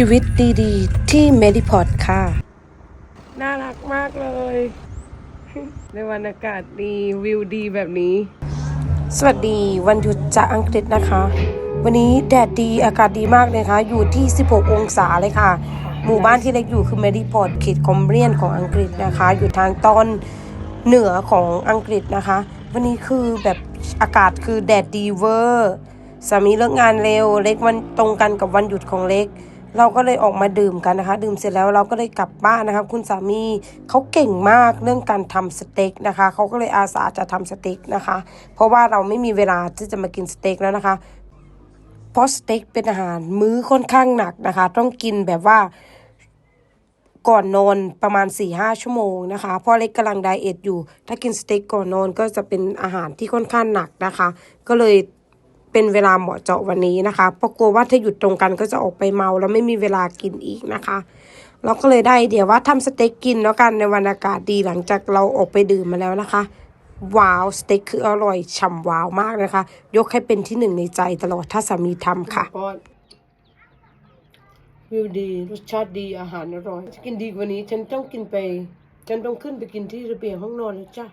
ชีวิตดีๆ ที่เมดิพอดค่ะ น่ารักมากเลย ในวันอากาศดีวิวดีแบบนี้ สวัสดีวันหยุดจากอังกฤษนะคะ วันนี้แดดดีอากาศดีมากเลยค่ะ อยู่ที่ 16 องศาเลยค่ะ หมู่บ้านที่เล็กอยู่คือเมดิพอร์ตเขตคอมเรียนของอังกฤษนะคะ อยู่ทางตอนเหนือของอังกฤษนะคะ วันนี้คือแบบอากาศคือแดดดีเวอร์สามีเลิกงานเร็วเล็กวันตรงกันกับวันหยุดของเล็ก เราก็เลยออกมาดื่มกันนะคะ ดื่มเสร็จแล้วเราก็เลยกลับบ้านนะคะคุณสามีเขาเก่งมากเรื่องการทำสเต็กนะคะเขาก็เลยอาสาจะทำสเต็กนะคะ เพราะว่าเราไม่มีเวลาที่จะมากินสเต็กแล้วนะคะเพราะสเต็กเป็นอาหารมื้อค่อนข้างหนักนะคะ ต้องกินแบบว่าก่อนนอนประมาณ4ี่ห้าชั่วโมงนะคะเพราะเล็กกำลังไดเอทอยู่ ถ้ากินสเต็กก่อนนอนก็จะเป็นอาหารที่ค่อนข้างหนักนะคะ ก็เลย เป็นเวลาเหมาะเจาะวันนี้นะคะเพราะกลัวว่าถ้าหยุดตรงกันก็จะออกไปเมาแล้วไม่มีเวลากินอีกนะคะ เราก็เลยได้เดี๋ยวว่าทำสเต็กกินแล้วกันในวันอากาศดีหลังจากเราออกไปดื่มมาแล้วนะคะ ว้าวสเต็กคืออร่อยฉ่ำว้าวมากนะคะ ยกให้เป็นที่หนึ่งในใจตลอดถ้าสามีทำค่ะวิวดีรสชาติดีอาหารอร่อยจะกินดีกว่านี้ ฉันต้องกินไป ฉันต้องขึ้นไปกินที่ระเบียงห้องนอนแล้วจ้ะ